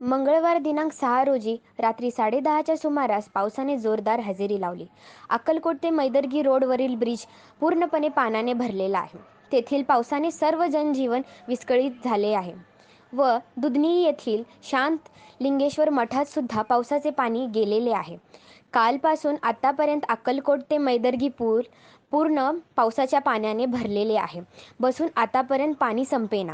मंगळवार दिनांक सहा रोजी रात्री साडेदहाच्या सुमारास पावसाने जोरदार हजेरी लावली. अक्कलकोट ते मैदर्गी रोडवरील ब्रिज पूर्णपणे पाण्याने भरलेला आहे. तेथील पावसाने सर्व जनजीवन विस्कळीत झाले आहे व दुधनी येथील शांत लिंगेश्वर मठात सुद्धा पावसाचे पाणी गेलेले आहे. कालपासून आतापर्यंत अक्कलकोट ते मैदर्गी पूल पूर्ण पावसाच्या पाण्याने भरलेले आहे. बसून आतापर्यंत पाणी संपेना.